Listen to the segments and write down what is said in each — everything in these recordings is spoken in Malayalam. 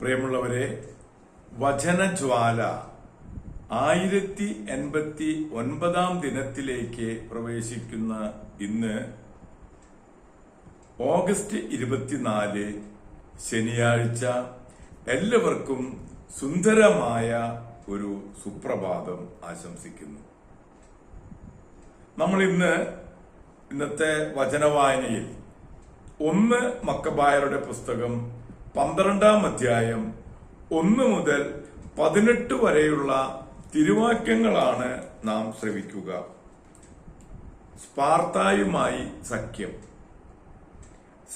പ്രിയമുള്ളവരെ വചനജ്വാല ആയിരത്തി എൺപത്തി ഒൻപതാം ദിനത്തിലേക്ക് പ്രവേശിക്കുന്ന ഇന്ന് ഓഗസ്റ്റ് ഇരുപത്തിനാല് ശനിയാഴ്ച എല്ലാവർക്കും സുന്ദരമായ ഒരു സുപ്രഭാതം ആശംസിക്കുന്നു. നമ്മൾ ഇന്ന് ഇന്നത്തെ വചനവായനയിൽ ഒന്ന് മക്കബായരുടെ പുസ്തകം പന്ത്രണ്ടാം അധ്യായം ഒന്ന് മുതൽ പതിനെട്ട് വരെയുള്ള തിരുവാക്യങ്ങളാണ് നാം ശ്രവിക്കുക. സ്പാർത്തായുമായി സഖ്യം.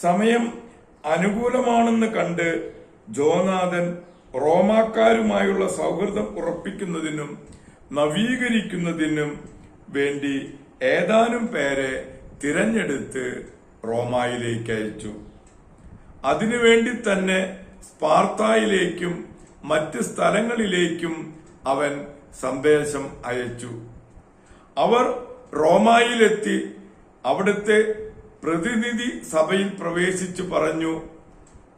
സമയം അനുകൂലമാണെന്ന് കണ്ട് ജോനാഥൻ റോമാക്കാരുമായുള്ള സൗഹൃദം ഉറപ്പിക്കുന്നതിനും നവീകരിക്കുന്നതിനും വേണ്ടി ഏതാനും പേരെ തിരഞ്ഞെടുത്ത് റോമായിലേക്ക് അയച്ചു. അതിനുവേണ്ടി തന്നെ സ്പാർത്തായിലേക്കും മറ്റ് സ്ഥലങ്ങളിലേക്കും അവൻ സന്ദേശം അയച്ചു. അവർ റോമായിലെത്തി അവിടുത്തെ പ്രതിനിധി സഭയിൽ പ്രവേശിച്ചു പറഞ്ഞു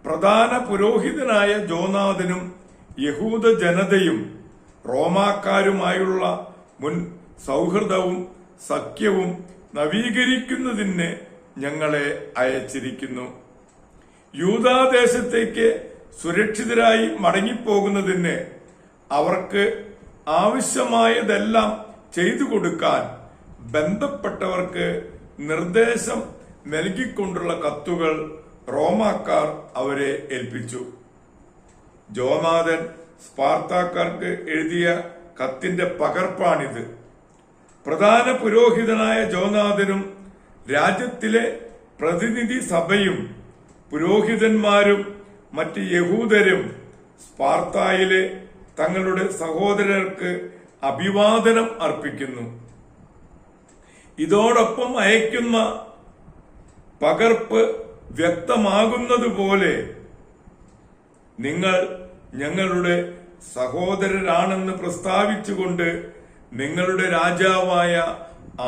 പ്രധാന പുരോഹിതനായ ജോനാഥനും യഹൂദ ജനതയും റോമാക്കാരുമായുള്ള മുൻ സൗഹൃദവും സഖ്യവും നവീകരിക്കുന്നതിന് ഞങ്ങളെ അയച്ചിരിക്കുന്നു. യൂതാദേശത്തേക്ക് സുരക്ഷിതരായി മടങ്ങിപ്പോകുന്നതിന് അവർക്ക് ആവശ്യമായതെല്ലാം ചെയ്തു കൊടുക്കാൻ ബന്ധപ്പെട്ടവർക്ക് നിർദ്ദേശം നൽകിക്കൊണ്ടുള്ള കത്തുകൾ റോമാക്കാർ അവരെ ഏൽപ്പിച്ചു. ജോനാഥൻ സ്പാർത്താക്കാർക്ക് എഴുതിയ കത്തിന്റെ പകർപ്പാണിത്. പ്രധാന പുരോഹിതനായ ജോനാഥനും രാജ്യത്തിലെ പ്രതിനിധി സഭയും പുരോഹിതന്മാരും മറ്റ് യഹൂദരും സ്പാർത്തായിലെ തങ്ങളുടെ സഹോദരർക്ക് അഭിവാദനം അർപ്പിക്കുന്നു. ഇതോടൊപ്പം അയക്കുന്ന പകർപ്പ് വ്യക്തമാകുന്നതുപോലെ നിങ്ങൾ ഞങ്ങളുടെ സഹോദരരാണെന്ന് പ്രസ്താവിച്ചുകൊണ്ട് നിങ്ങളുടെ രാജാവായ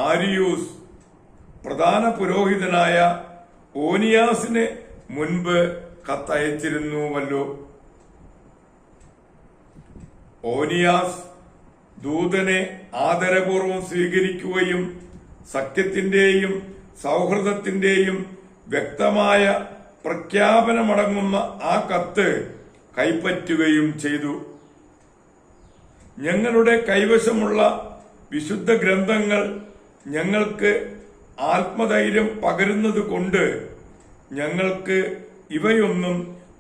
ആരിയൂസ് പ്രധാന പുരോഹിതനായ ഓനിയാസിന് മുൻപ് കത്തയച്ചിരുന്നുവല്ലോ ഓനിയാസ് ദൂതനെ ആദരപൂർവം സ്വീകരിക്കുകയും സഖ്യത്തിന്റെയും സൗഹൃദത്തിന്റെയും വ്യക്തമായ പ്രഖ്യാപനമടങ്ങുന്ന ആ കത്ത് കൈപ്പറ്റുകയും ചെയ്തു. ഞങ്ങളുടെ കൈവശമുള്ള വിശുദ്ധ ഗ്രന്ഥങ്ങൾ ഞങ്ങൾക്ക് ആത്മധൈര്യം പകരുന്നത് കൊണ്ട് ഞങ്ങൾക്ക് ഇവയൊന്നും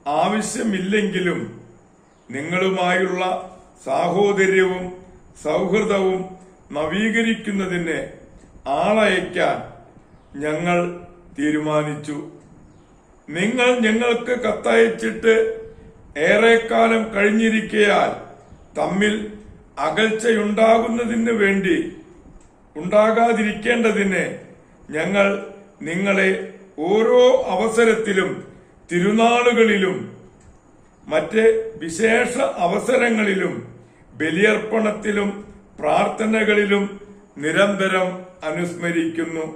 ആവശ്യമില്ലെങ്കിലും നിങ്ങളുമായുള്ള സാഹോദര്യവും സൗഹൃദവും നവീകരിക്കുന്നതിന് ആളയക്കാൻ ഞങ്ങൾ തീരുമാനിച്ചു. നിങ്ങൾ ഞങ്ങൾക്ക് കത്തയച്ചിട്ട് ഏറെക്കാലം കഴിഞ്ഞിരിക്കയാൽ തമ്മിൽ അകൽച്ചയുണ്ടാകുന്നതിന് വേണ്ടി ഉണ്ടാകാതിരിക്കേണ്ടതിന് ഞങ്ങൾ നിങ്ങളെ ഓരോ അവസരത്തിലും തിരുനാളുകളിലും മറ്റ് വിശേഷ അവസരങ്ങളിലും ബലിയർപ്പണത്തിലും പ്രാർത്ഥനകളിലും നിരന്തരം അനുസ്മരിക്കുന്നു.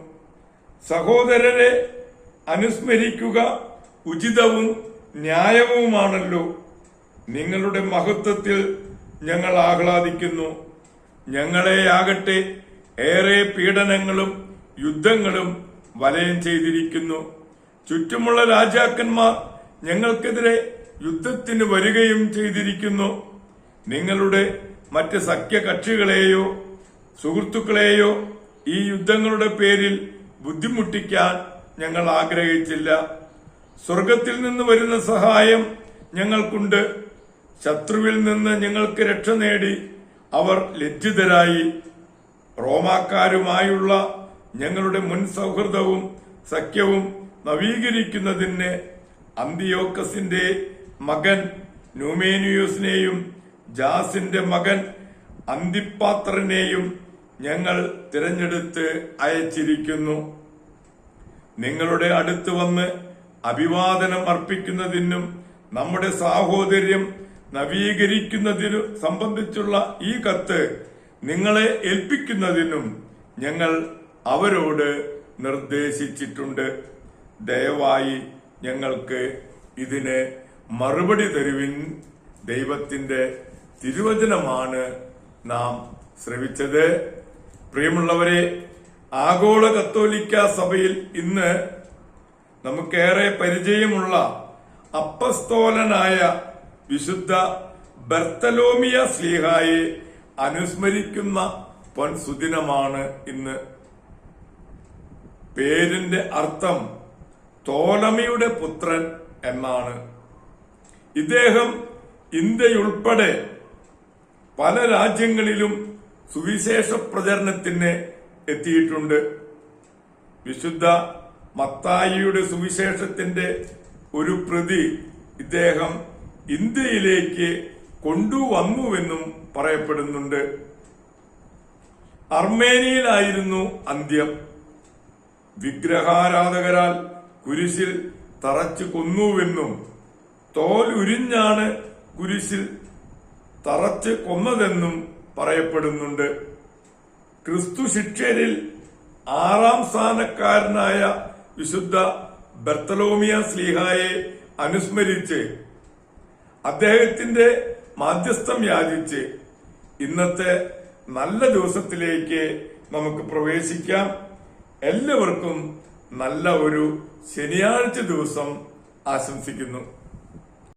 സഹോദരരെ അനുസ്മരിക്കുക ഉചിതവും ന്യായവുമാണല്ലോ. നിങ്ങളുടെ മഹത്വത്തിൽ ഞങ്ങൾ ആഹ്ലാദിക്കുന്നു. ഞങ്ങളെയാകട്ടെ ഏറെ പീഡനങ്ങളും യുദ്ധങ്ങളും വലയം ചെയ്തിരിക്കുന്നു. ചുറ്റുമുള്ള രാജാക്കന്മാർ ഞങ്ങൾക്കെതിരെ യുദ്ധത്തിന് വരികയും ചെയ്തിരിക്കുന്നു. നിങ്ങളുടെ മറ്റ് സഖ്യകക്ഷികളെയോ സുഹൃത്തുക്കളെയോ ഈ യുദ്ധങ്ങളുടെ പേരിൽ ബുദ്ധിമുട്ടിക്കാൻ ഞങ്ങൾ ആഗ്രഹിച്ചില്ല. സ്വർഗത്തിൽ നിന്ന് വരുന്ന സഹായം ഞങ്ങൾക്കുണ്ട്. ശത്രുവിൽ നിന്ന് ഞങ്ങൾക്ക് രക്ഷ നേടി അവർ ലജ്ജിതരായി. റോമാക്കാരുമായുള്ള ഞങ്ങളുടെ മുൻ സൗഹൃദവും സഖ്യവും നവീകരിക്കുന്നതിന് അന്തിയോക്കസിന്റെ മകൻ ന്യൂമേനിയൂസിനെയും ജാസിന്റെ മകൻ അന്തിപ്പാത്രനെയും ഞങ്ങൾ തിരഞ്ഞെടുത്ത് അയച്ചിരിക്കുന്നു. നിങ്ങളുടെ അടുത്ത് വന്ന് അഭിവാദനം അർപ്പിക്കുന്നതിനും നമ്മുടെ സാഹോദര്യം നവീകരിക്കുന്നതിനും സംബന്ധിച്ചുള്ള ഈ കത്ത് നിങ്ങളെ ഏൽപ്പിക്കുന്നതിനും ഞങ്ങൾ അവരോട് നിർദ്ദേശിച്ചിട്ടുണ്ട്. ദയവായി ഞങ്ങൾക്ക് ഇതിന് മറുപടി തരുവിൻ. ദൈവത്തിന്റെ തിരുവചനമാണ് നാം ശ്രവിച്ചത്. പ്രിയമുള്ളവരെ ആഗോള കത്തോലിക്ക സഭയിൽ ഇന്ന് നമുക്കേറെ പരിചയമുള്ള അപ്പസ്തോലനായ വിശുദ്ധ ബർത്തലോമിയ സ്ലീഹായെ അനുസ്മരിക്കുന്ന പൊൻസുദിനമാണ് ഇന്ന് പേരിന്റെ അർത്ഥം തോലമിയുടെ പുത്രൻ എന്നാണ്. ഇദ്ദേഹം ഇന്ത്യയുൾപ്പെടെ പല രാജ്യങ്ങളിലും സുവിശേഷ പ്രചരണത്തിന് എത്തിയിട്ടുണ്ട്. വിശുദ്ധ മത്തായിയുടെ സുവിശേഷത്തിന്റെ ഒരു പ്രതി ഇദ്ദേഹം ഇന്ത്യയിലേക്ക് കൊണ്ടുവന്നുവെന്നും പറയപ്പെടുന്നുണ്ട്. അർമേനിയയിലായിരുന്നു അന്ത്യം. വിഗ്രഹാരാധകരാൽ കുരിശിൽ തറച്ചു കൊന്നുവെന്നും തോൽ ഉരിഞ്ഞാണ് കുരിശിൽ തറച്ച് കൊന്നതെന്നും പറയപ്പെടുന്നുണ്ട്. ക്രിസ്തു ശിക്ഷരിൽ ആറാം സ്ഥാനക്കാരനായ വിശുദ്ധ ബർത്തലോമിയ സ്ലീഹായെ അനുസ്മരിച്ച് അദ്ദേഹത്തിന്റെ മാധ്യസ്ഥം യാചിച്ച് ഇന്നത്തെ നല്ല ദിവസത്തിലേക്ക് നമുക്ക് പ്രവേശിക്കാം. എല്ലാവർക്കും നല്ല ഒരു ശനിയാഴ്ച ദിവസം ആശംസിക്കുന്നു.